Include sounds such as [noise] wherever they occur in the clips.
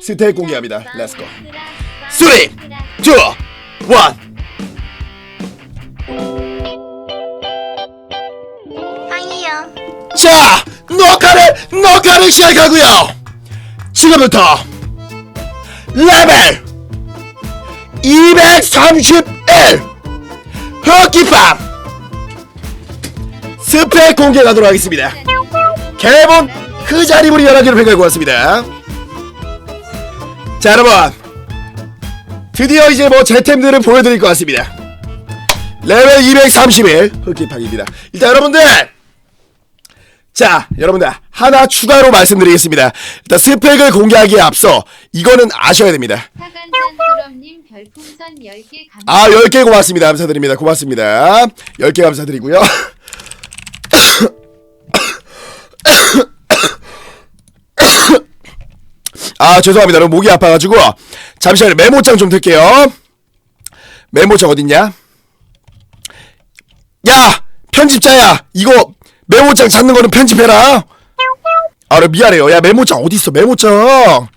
스택 공개합니다. 렛츠고. 3, 2, 1. 빵이요. 자, 녹화를 녹화를 시작하고요. 지금부터 레벨 231 흑기팜 스펙 공개하도록 하겠습니다. 개본 그 자리물이 열한지를 팽가고 왔습니다. 자, 여러분 드디어 이제 뭐 제템들을 보여드릴 것 같습니다. 레벨 231 흑기팜입니다. 일단 여러분들 자, 여러분들 하나 추가로 말씀드리겠습니다. 일단 스펙을 공개하기에 앞서 이거는 아셔야 됩니다. 사간산소럼님 별풍선 10개 감사합니다. 아, 10개 고맙습니다. 감사드립니다. 고맙습니다. 10개 감사드리고요. [coughs] [coughs] 아, 죄송합니다. 너무 목이 아파가지고. 잠시만요. 메모장 좀 들게요. 메모장 어딨냐? 야! 편집자야! 이거 메모장 찾는 거는 편집해라! 아, 나 미안해요. 야, 메모장 어딨어? 메모장!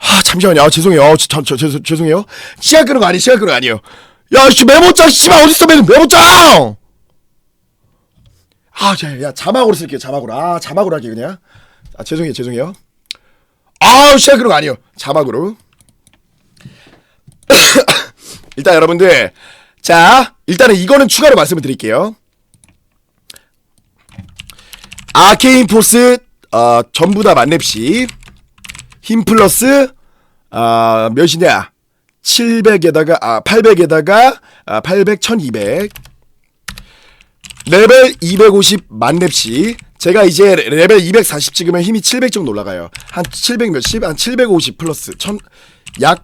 아 잠시만요 아, 죄송해요 아, 저, 저, 저, 죄송해요 시간 끄는 거 아니에요 시간 끄는 거 아니에요 야씨 메모장 씨발 어딨어 메, 메모장 아 야, 야 자막으로 쓸게요 자막으로 아 자막으로 할게요 그냥 아 죄송해요 죄송해요 아 시간 끄는 거 아니에요. 자막으로. [coughs] 일단 여러분들 자 일단은 이거는 추가로 말씀을 드릴게요. 아케인 포스 어, 전부 다 만렙시. 힘 플러스 아 몇이냐? 700에다가 아 800에다가 아 800 1200 레벨 250 만렙시 제가 이제 레벨 240 찍으면 힘이 700 정도 올라가요 한 700 몇십 한 750 플러스 1000약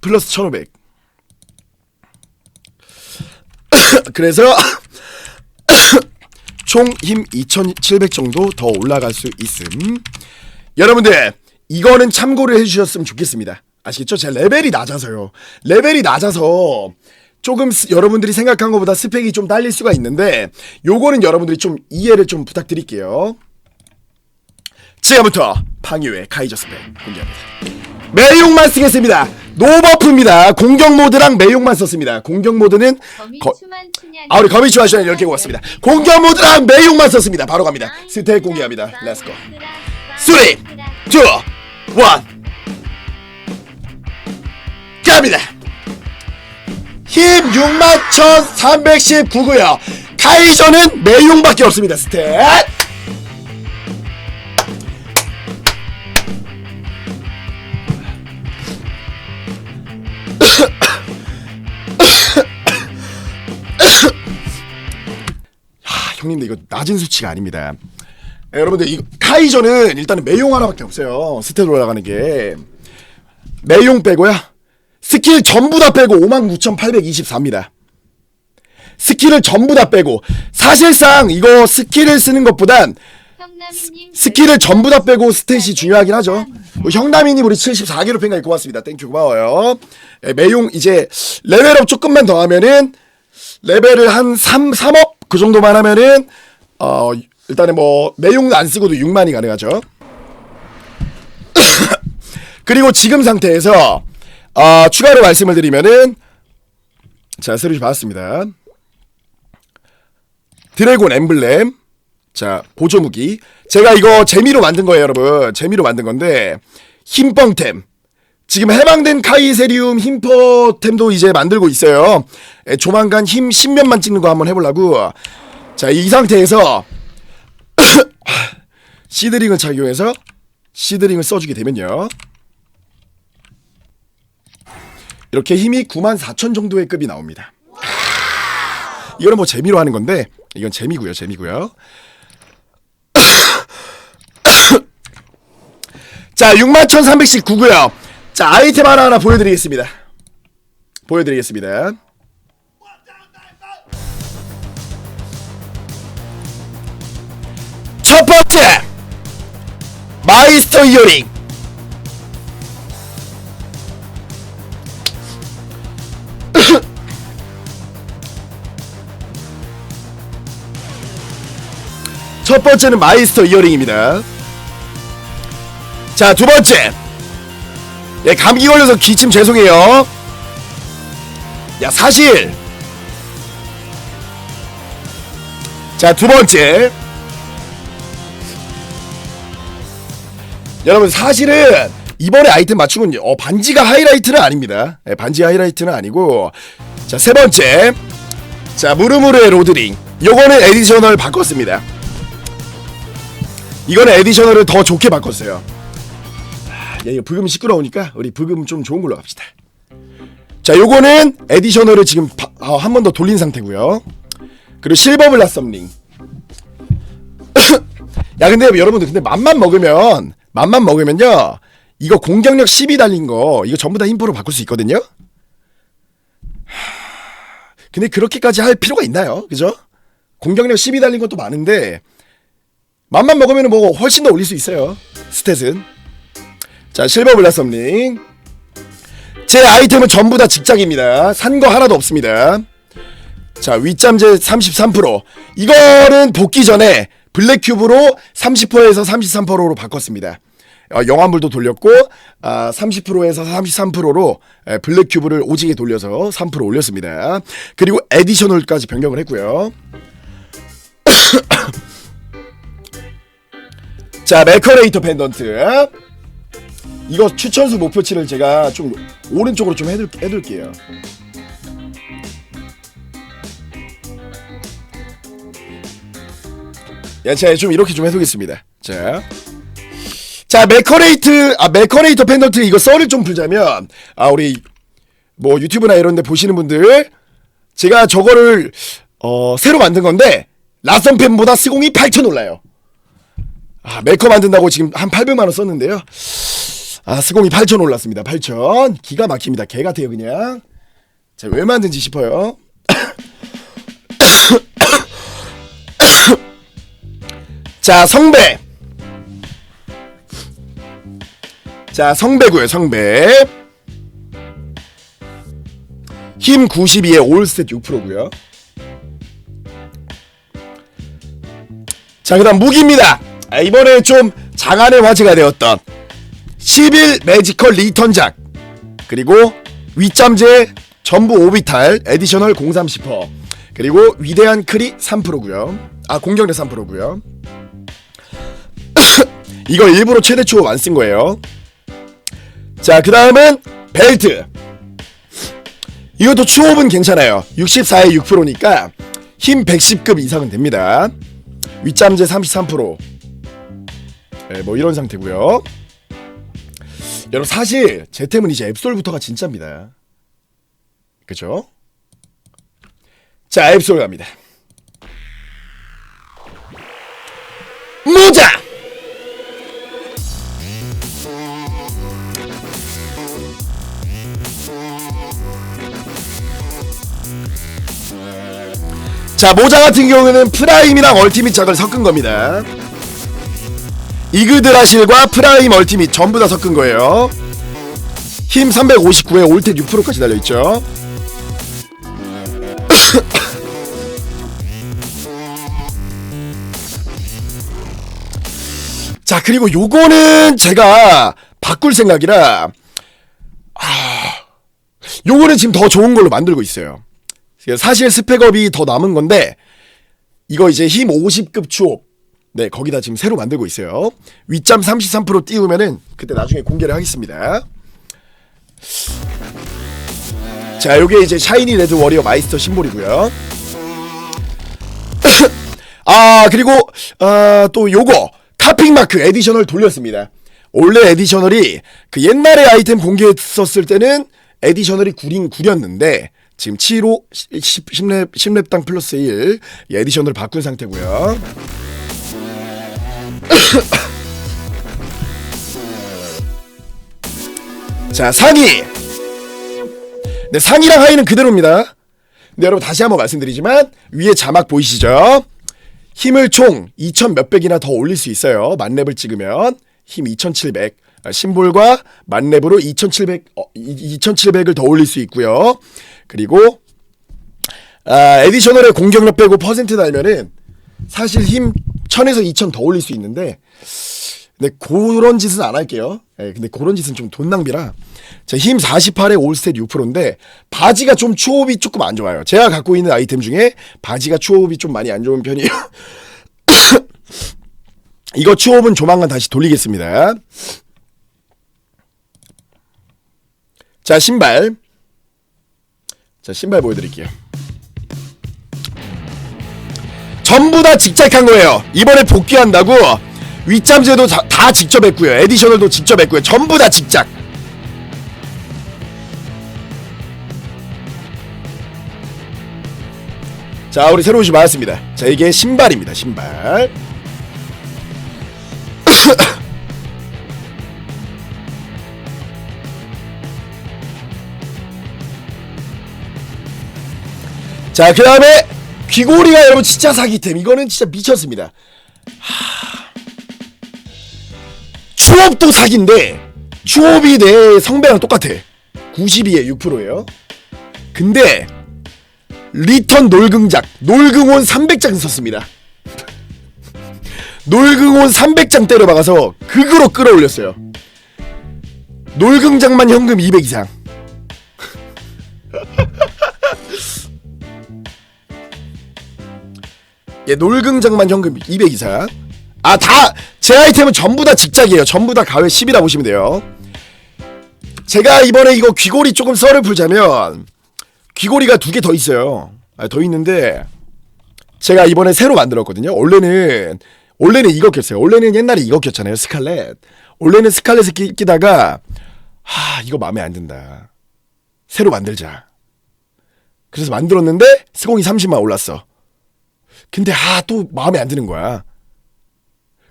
플러스 1500 [coughs] 그래서 [coughs] 총 힘 2700 정도 더 올라갈 수 있음 여러분들 이거는 참고를 해주셨으면 좋겠습니다. 아시겠죠? 제 레벨이 낮아서요. 레벨이 낮아서 조금 스- 여러분들이 생각한 것보다 스펙이 좀 딸릴 수가 있는데 요거는 여러분들이 좀 이해를 좀 부탁드릴게요. 지금부터 팡유의 카이저 스펙 공개합니다. 매용만 쓰겠습니다. 노버프입니다. 공격 모드랑 매용만 썼습니다. 공격 모드는 거, 아 우리 거미줄 하시는 이렇게 고맙습니다. 공격 모드랑 매용만 썼습니다. 바로 갑니다. 스택 공개합니다. 렛츠고. 3, 2, 1 갑니다 힘 61,319고요 카이저는 매용밖에 없습니다 스탯 하, [coughs] 형님들 이거 낮은 수치가 아닙니다 네, 여러분들 이 카이저는 일단은 매용 하나밖에 없어요. 스탯 올라가는 게 매용 빼고요. 스킬 전부 다 빼고 59,824입니다. 스킬을 전부 다 빼고 사실상 이거 스킬을 쓰는 것보단 스킬을 전부 다 빼고 스탯이 중요하긴 하죠. 형남이님 우리 74개로 팽가이 고맙습니다. 땡큐 고마워요. 예, 매용 이제 레벨업 조금만 더 하면은 레벨을 한 3, 3억 그 정도만 하면은 어 일단은 뭐 매용도 안 쓰고도 6만이 가능하죠. [coughs] 그리고 지금 상태에서 어, 추가로 말씀을 드리면은 자 새로 받았습니다. 드래곤 엠블렘. 자 보조 무기. 제가 이거 재미로 만든 거예요 여러분. 재미로 만든 건데 힘뻥템. 지금 해방된 카이세리움 힘퍼템도 이제 만들고 있어요. 에, 조만간 힘 10면만 찍는 거 한번 해보려고. 자 이 상태에서 [coughs] 시드링을 착용해서 시드링을 써주게 되면요 이렇게 힘이 94,000 정도의 급이 나옵니다. 이거는 뭐 재미로 하는 건데 이건 재미고요 재미고요. 자 61,319고요. 자 아이템 하나 하나 보여드리겠습니다. 보여드리겠습니다. 첫 번째 마이스터 이어링 [coughs] 첫 번째는 마이스터 이어링입니다. 자, 두 번째. 예, 감기 걸려서 기침 죄송해요. 야, 사실. 자, 두 번째. 여러분, 사실은 이번에 아이템 맞춤은 어, 반지가 하이라이트는 아닙니다. 예, 반지 하이라이트는 아니고. 자, 세 번째. 자, 무르무르의 로드링. 요거는 에디셔널 바꿨습니다. 이거는 에디셔널을 더 좋게 바꿨어요. 아, 야, 이거 브금 시끄러우니까 우리 브금 좀 좋은 걸로 갑시다. 자, 요거는 에디셔널을 지금 아, 한번 더 돌린 상태고요. 그리고 실버 블라썸링. [coughs] 야, 근데 여러분들 근데 맘만 먹으면 맘만 먹으면요. 이거 공격력 10이 달린 거 이거 전부 다 힘프로 바꿀 수 있거든요. 하, 근데 그렇게까지 할 필요가 있나요? 그죠? 공격력 10이 달린 것도 많은데 맘만 먹으면 뭐 훨씬 더 올릴 수 있어요. 스탯은. 자, 실버 블라썸링. 제 아이템은 전부 다 직장입니다. 산 거 하나도 없습니다. 자, 윗잠재 33%. 이거는 복귀 전에 블랙큐브로 30%에서 33%로 바꿨습니다. 어, 영화물도 돌렸고 아, 30%에서 33%로 에, 블랙큐브를 오지게 돌려서 3% 올렸습니다. 그리고 에디셔널까지 변경을 했고요. [coughs] 자, 메커레이터 펜던트. 이거 추천수 목표치를 제가 좀 오른쪽으로 좀 해둘, 해둘게요. 야, 제가 좀 이렇게 좀 해두겠습니다. 자. 자, 메커레이트, 아, 메커레이터 펜던트 이거 썰을 좀 풀자면, 아, 우리, 뭐, 유튜브나 이런 데 보시는 분들, 제가 저거를, 어, 새로 만든 건데, 라썸펜보다 스공이 8천 올라요. 아, 메커 만든다고 지금 한 800만원 썼는데요. 아, 스공이 8천 올랐습니다. 8천. 기가 막힙니다. 개 같아요, 그냥. 자, 왜 만든지 싶어요. [coughs] 자, 성배. 자, 성배고요, 성배. 힘 92에 올스탯 6%고요. 자, 그다음 무기입니다. 아, 이번에 좀 장안의 화제가 되었던 11 매지컬 리턴작 그리고 윗잠재 전부 오비탈 에디셔널 030퍼 그리고 위대한 크리 3%고요. 아 공격력 3%고요. [coughs] 이걸 일부러 최대 추업 안쓴 거예요. 자, 그 다음은 벨트. 이것도 추업은 괜찮아요. 64에 6%니까 힘 110급 이상은 됩니다. 윗잠재 33%. 네, 뭐 이런 상태고요. 여러분 사실 제 템은 이제 앱솔부터가 진짜입니다. 그죠? 자, 앱솔 갑니다. 모자! 자, 모자 같은 경우에는 프라임이랑 얼티밋 작을 섞은 겁니다. 이그드라실과 프라임 얼티밋 전부 다 섞은 거예요. 힘 359에 올텍 6%까지 달려있죠. [coughs] 자, 그리고 요거는 제가 바꿀 생각이라, 아, 요거는 지금 더 좋은 걸로 만들고 있어요. 사실 스펙업이 더 남은 건데, 이거 이제 힘 50급 추업. 네, 거기다 지금 새로 만들고 있어요. 윗잠 33% 띄우면은 그때 나중에 공개를 하겠습니다. 자, 요게 이제 샤이니 레드 워리어 마이스터 심볼이고요. [coughs] 아, 그리고 아, 또 요거 카핑 마크 에디셔널 돌렸습니다. 원래 에디셔널이 그 옛날에 아이템 공개했었을 때는 에디셔널이 구린 구렸는데 지금 7호 10, 10렙 10렙당 플러스 1 에디셔널 바꾼 상태고요. [coughs] 자 상의. 네 상의랑 하의는 그대로입니다. 네 여러분 다시 한번 말씀드리지만 위에 자막 보이시죠? 힘을 총2000 몇백이나 더 올릴 수 있어요. 만렙을 찍으면 힘 2700 아, 심볼과 만렙으로 2700 어, 2700을 더 올릴 수 있고요 그리고 아, 에디셔널의 공격력 빼고 퍼센트 달면은 사실 힘 1000에서 2000 더 올릴 수 있는데 근데 그런 짓은 안 할게요. 예, 근데 그런 짓은 좀 돈 낭비라. 자, 힘 48에 올스탯 6%인데 바지가 좀 추호흡이 조금 안 좋아요. 제가 갖고 있는 아이템 중에 바지가 추호흡이 좀 많이 안 좋은 편이에요. [laughs] 이거 추호흡은 조만간 다시 돌리겠습니다. 자, 신발. 자, 신발 보여드릴게요. 전부 다 직작한 거예요. 이번에 복귀한다고 윗잠제도 다, 다 직접 했고요. 에디셔널도 직접 했고요. 전부 다 직작. 자, 우리 새로 오시 맞았습니다. 자, 이게 신발입니다. 신발. 자, 그 다음에 귀고리가 여러분 진짜 사기템. 이거는 진짜 미쳤습니다. 하... 추업도 사기인데 추업이 내 성배랑 똑같아. 92에 6%예요. 근데 리턴 놀긍작 놀긍온 300장 썼습니다. [laughs] 놀긍온 300장 때려 박아서 극으로 끌어올렸어요. 놀긍장만 현금 200 이상. 예, 놀긍장만 현금 200 이상. 아, 다, 제 아이템은 전부 다 직작이에요. 전부 다 가외 10이라 보시면 돼요. 제가 이번에 이거 귀고리 조금 썰을 풀자면, 귀고리가 두 개 더 있어요. 아, 더 있는데, 제가 이번에 새로 만들었거든요. 원래는, 원래는 이거 꼈어요. 원래는 옛날에 이거 꼈잖아요. 스칼렛. 원래는 스칼렛을 끼, 끼다가, 하, 이거 마음에 안 든다. 새로 만들자. 그래서 만들었는데, 스공이 30만 올랐어. 근데 아 또 마음에 안 드는 거야.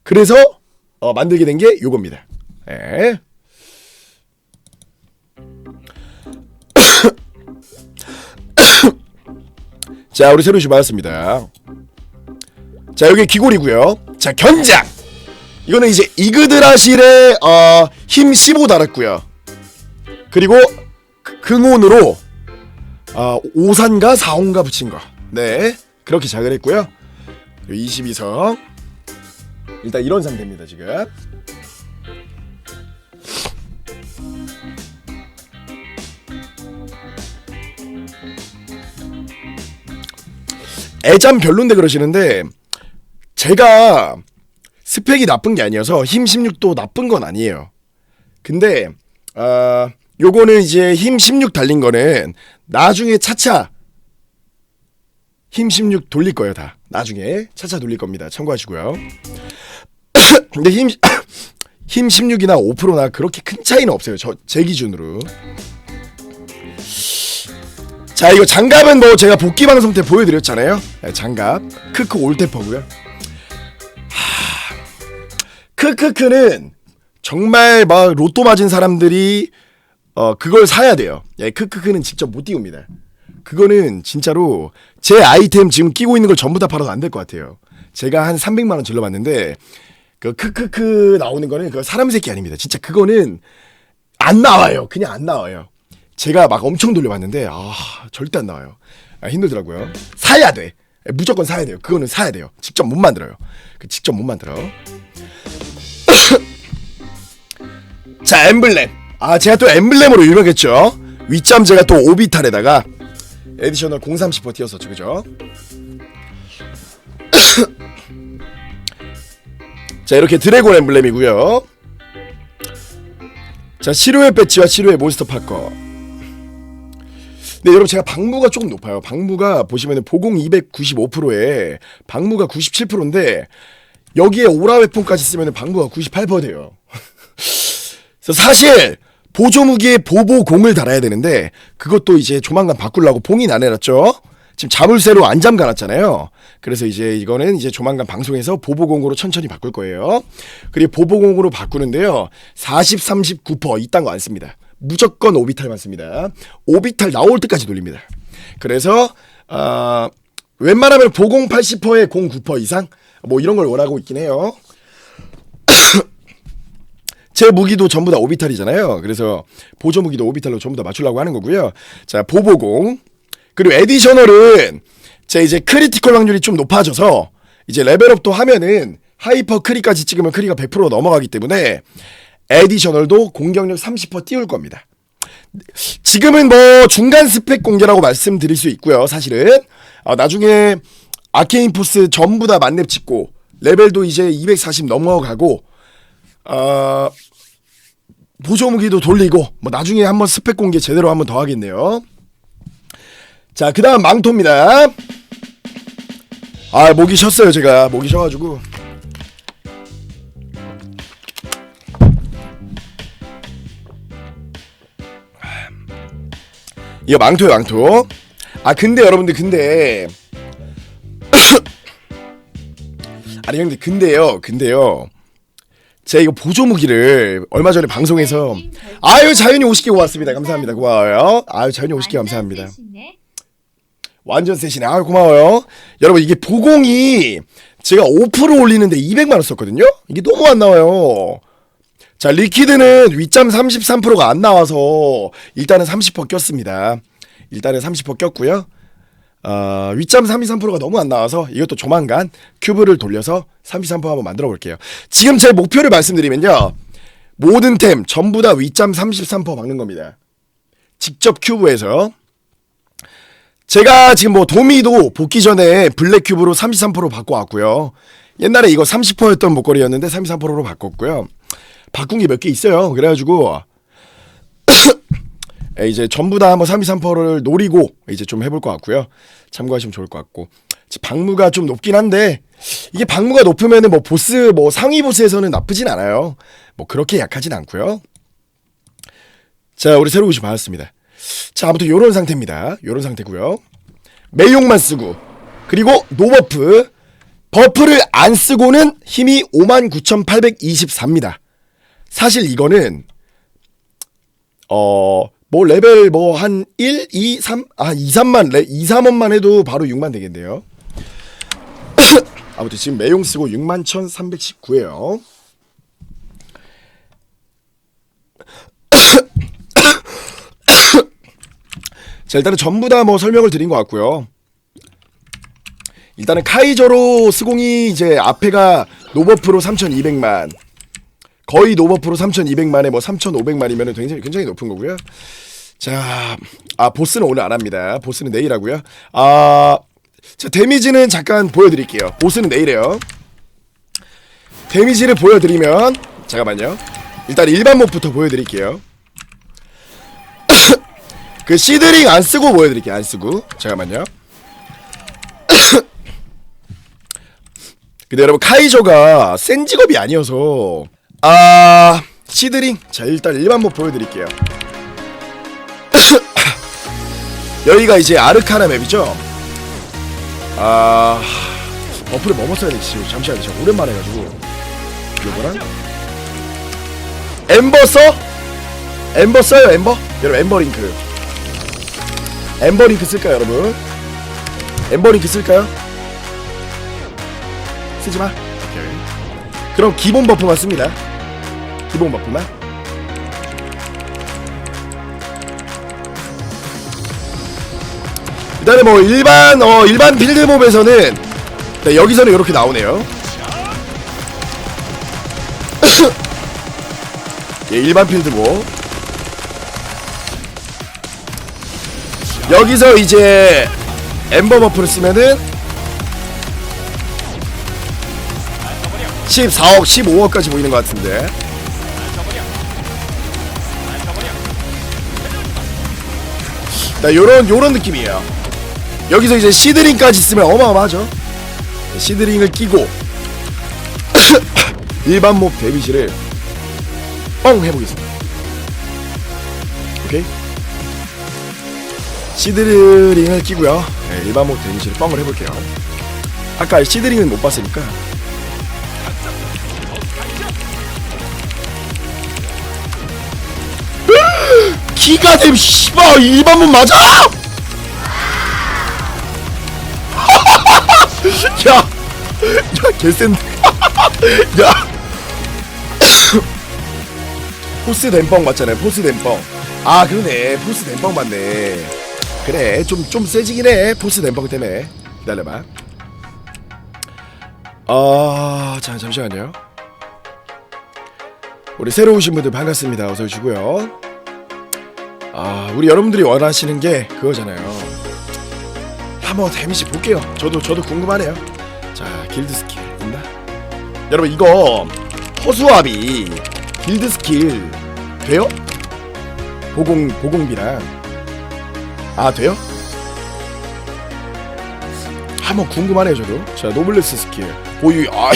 그래서 어, 만들게 된 게 요겁니다. 예. [coughs] 자 우리 새로 씨 받았습니다. 자 여기 귀골이고요. 자 견장. 이거는 이제 이그드라실의 어, 힘 15 달았고요. 그리고 그- 긍온으로 어, 오산가 사온가 붙인 거. 네. 그렇게 작을 했고요. 22성. 일단 이런 상태입니다, 지금. 애잠 별론데 그러시는데 제가 스펙이 나쁜 게 아니어서 힘 16도 나쁜 건 아니에요. 근데 아 요거는 이제 힘 16 달린 거는 나중에 차차 힘 16 돌릴 거예요 다. 나중에 차차 돌릴 겁니다. 참고하시고요. [coughs] 근데 힘, [coughs] 힘 16이나 5%나 그렇게 큰 차이는 없어요 저 제 기준으로. 자 이거 장갑은 뭐 제가 복귀 방송 때 보여드렸잖아요. 네, 장갑. 크크 올테퍼고요. 하... 크크크는 정말 막 로또 맞은 사람들이 어 그걸 사야 돼요. 예, 크크크는 직접 못 띄웁니다 그거는 진짜로 제 아이템 지금 끼고 있는 걸 전부 다 팔아도 안 될 것 같아요. 제가 한 300만 원 질러봤는데 그 크크크 나오는 거는 그 사람 새끼 아닙니다. 진짜 그거는 안 나와요. 그냥 안 나와요. 제가 막 엄청 돌려봤는데 아 절대 안 나와요. 아, 힘들더라고요. 사야 돼. 무조건 사야 돼요. 그거는 사야 돼요. 직접 못 만들어요. 그 직접 못 만들어. [coughs] 자 엠블렘. 아 제가 또 엠블렘으로 유명했죠. 윗점 제가 또 오비탈에다가 에디셔널 030호 띄었었죠. 그죠? [coughs] 자 이렇게 드래곤 엠블렘이고요. 자 시루의 배치와 시루의 몬스터 파커. 네 여러분 제가 방무가 조금 높아요. 방무가 보시면은 보공 295%에 방무가 97%인데 여기에 오라 웨폰까지 쓰면은 방무가 98% 돼요. [laughs] 그래서 사실 보조 무기에 보보공을 달아야 되는데 그것도 이제 조만간 바꾸려고 봉인 안 해놨죠. 지금 자물쇠로 안 잠가놨잖아요. 그래서 이제 이거는 이제 조만간 방송에서 보보공으로 천천히 바꿀 거예요. 그리고 보보공으로 바꾸는데요. 40, 30, 9% 이딴 거 안 씁니다. 무조건 오비탈만 씁니다. 오비탈 나올 때까지 돌립니다. 그래서 어, 웬만하면 보공 80%에 공 9% 이상 뭐 이런 걸 원하고 있긴 해요. 제 무기도 전부 다 오비탈이잖아요. 그래서 보조 무기도 오비탈로 전부 다 맞추려고 하는 거고요. 자, 보보공. 그리고 에디셔널은 제 이제 크리티컬 확률이 좀 높아져서 이제 레벨업도 하면은 하이퍼 크리까지 찍으면 크리가 100% 넘어가기 때문에 에디셔널도 공격력 30% 띄울 겁니다. 지금은 뭐 중간 스펙 공개라고 말씀드릴 수 있고요. 사실은 어, 나중에 아케인 포스 전부 다 만렙 찍고 레벨도 이제 240 넘어가고 어, 보조 무기도 돌리고 뭐 나중에 한번 스펙 공개 제대로 한번 더 하겠네요. 자, 그다음 망토입니다. 아, 목이 쉬었어요, 제가. 목이 쉬어 가지고. 이거 망토요, 망토. 아, 근데 여러분들, 근데. [coughs] 아니, 형들, 근데요, 근데요. 제가 이거 보조 무기를 얼마 전에 방송에서. 아유, 자연이 50개 고맙습니다. 감사합니다. 고마워요. 아유, 자연이 50개 감사합니다. 완전 세시네. 아 고마워요. 여러분 이게 보공이 제가 5% 올리는데 200만 원 썼거든요. 이게 너무 안 나와요. 자 리퀴드는 윗점 33%가 안 나와서 일단은 30% 꼈습니다. 일단은 30% 꼈고요. 어, 윗점 33%가 너무 안 나와서 이것도 조만간 큐브를 돌려서 33% 한번 만들어 볼게요. 지금 제 목표를 말씀드리면요. 모든 템 전부 다 윗점 33% 박는 겁니다. 직접 큐브에서 제가 지금 뭐 도미도 복귀 전에 블랙 큐브로 33% 바꿔 왔고요. 옛날에 이거 30%였던 목걸이였는데 33%로 바꿨고요. 바꾼 게 몇 개 있어요. 그래가지고 에, 이제 전부 다 한번 33%를 노리고 이제 좀 해볼 것 같고요. 참고하시면 좋을 것 같고 방무가 좀 높긴 한데 이게 방무가 높으면은 뭐 보스 뭐 상위 보스에서는 나쁘진 않아요. 뭐 그렇게 약하진 않고요. 자 우리 새로 오시 받았습니다. 자 아무튼 요런 상태입니다. 요런 상태고요. 매용만 쓰고 그리고 노버프 버프를 안 쓰고는 힘이 59,824입니다. 사실 이거는 어 뭐 레벨 뭐 한 1, 2, 3, 아 2, 3만 레 2, 3원만 해도 바로 6만 되겠네요. [coughs] 아무튼 지금 매용 쓰고 6만 1,319예요. [coughs] 자 일단은 전부 다 뭐 설명을 드린 것 같고요. 일단은 카이저로 스공이 이제 앞에가 노버프로 3,200만 거의 노버프로 3,200만에 뭐 3,500만이면 굉장히 굉장히 높은 거고요. 자, 아 보스는 오늘 안 합니다. 보스는 내일 하고요. 아, 자 데미지는 잠깐 보여드릴게요. 보스는 내일에요. 데미지를 보여드리면 잠깐만요. 일단 일반 몹부터 보여드릴게요. [coughs] 그 시드링 안 쓰고 보여드릴게요. 안 쓰고 잠깐만요. [coughs] 근데 여러분 카이저가 센 직업이 아니어서 아 시드링 자 일단 일반 몹 보여드릴게요. [coughs] 여기가 이제 아르카나 맵이죠. 아 어플을 뭐 써야 되지? 지금 잠시만요. 제가 오랜만에 해가지고 이거랑 엠버 써? 엠버 써요 엠버? 여러분 엠버 링크 엠버 링크 쓸까요 여러분? 엠버 링크 쓸까요? 쓰지마 오케이 그럼 기본 버프만 씁니다 기본 버프만 일단은 뭐 일반 어 일반 빌드몹에서는 네, 여기서는 이렇게 나오네요. [coughs] 예, 일반 필드몹 여기서 이제 엠버 버프를 쓰면은 14억, 15억까지 보이는 것 같은데. 나 요런 요런 느낌이에요. 여기서 이제 시드링까지 쓰면 어마어마하죠. 시드링을 끼고 [coughs] 일반 몹 데미지를 뻥 해보겠습니다. 오케이. 시드링을 끼고요. 네, 일반 몹 데미지를 뻥을 해볼게요. 아까 시드링은 못 봤으니까. 기가댐 씨발 일반 몹 맞아? [laughs] 야, 야 개센. [laughs] 야. [coughs] 포스 댐뻥 맞잖아요. 포스 댐뻥. 아 그러네. 포스 댐뻥 맞네. 그래 좀 좀 세지긴 해. 포스 댐뻥 때문에. 기다려봐. 아, 자 잠시만요. 우리 새로 오신 분들 반갑습니다. 어서 오시고요. 아, 우리 여러분들이 원하시는 게 그거잖아요. 한번 데미지 볼게요. 저도 저도 궁금하네요. 자, 길드 스킬 있나? 여러분 이거 허수아비 길드 스킬 돼요? 보공 보공비랑 아 돼요? 한번 궁금하네요 저도. 자, 노블레스 스킬 보유 아 [coughs]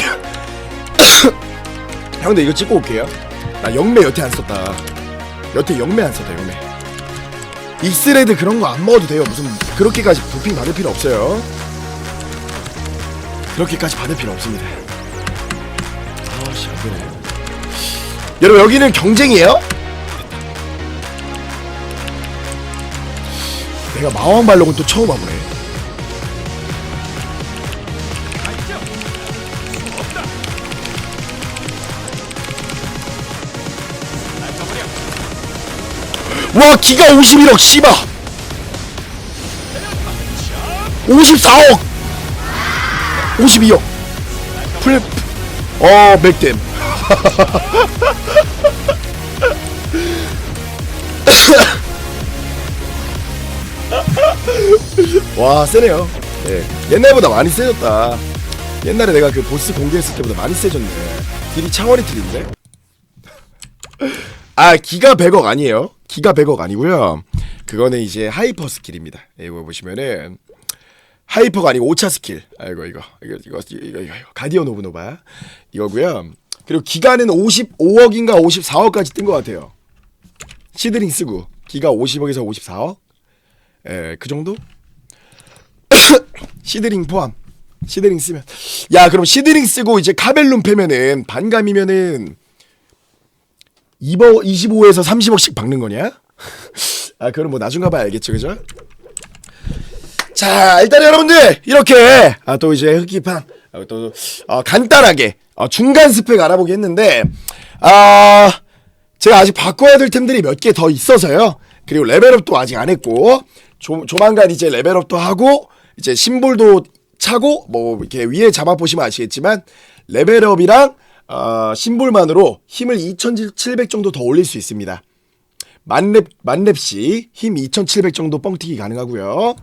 형들 이거 찍고 올게요. 나 영매 여태 안 썼다. 여태 영매 안 썼다 영매. 익스레드 그런 거 안 먹어도 돼요. 무슨 그렇게까지 도핑 받을 필요 없어요. 그렇게까지 받을 필요 없습니다. 아씨 안 되네. 여러분 여기는 경쟁이에요? 내가 마왕 발록은 또 처음 와보네. 와 기가 51억 씨바. 54억. 52억. 플랫 어 맥댐. [laughs] 와 세네요. 예. 옛날보다 많이 세졌다. 옛날에 내가 그 보스 공개했을 때보다 많이 세졌네. 딜이 차원이 틀린데? [laughs] 아 기가 100억 아니에요 기가 100억 아니고요 그거는 이제 하이퍼 스킬입니다 예, 이거 보시면은 하이퍼가 아니고 5차 스킬 아이고 이거 이거 이거 이거, 이거. 가디언 오브 노바 이거고요 그리고 기가는 55억인가 54억까지 뜬 것 같아요 시드링 쓰고 기가 50억에서 54억 예, 그 정도? [coughs] 시드링 포함. 시드링 쓰면. 야, 그럼 시드링 쓰고 이제 카벨룸 패면은 반감이면은 2버, 25에서 30억씩 박는 거냐? [laughs] 아, 그럼 뭐 나중 가봐야 알겠죠, 그죠? 자, 일단 여러분들 이렇게 아, 또 이제 흑기판 아, 또 아, 간단하게 아, 중간 스펙 알아보기 했는데 아 제가 아직 바꿔야 될 템들이 몇 개 더 있어서요. 그리고 레벨업도 아직 안 했고 조, 조만간 이제 레벨업도 하고 이제 심볼도 차고 뭐 이렇게 위에 잡아 보시면 아시겠지만 레벨업이랑 어, 심볼만으로 힘을 2,700 정도 더 올릴 수 있습니다. 만렙 만렙시 힘 2,700 정도 뻥튀기 가능하고요.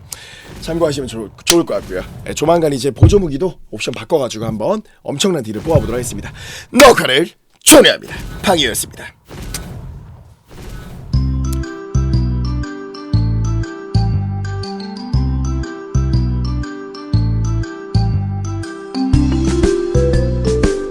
참고하시면 좋, 좋을 것 같고요. 예, 조만간 이제 보조 무기도 옵션 바꿔가지고 한번 엄청난 딜을 뽑아보도록 하겠습니다. 녹화를 종료합니다. 방이었습니다.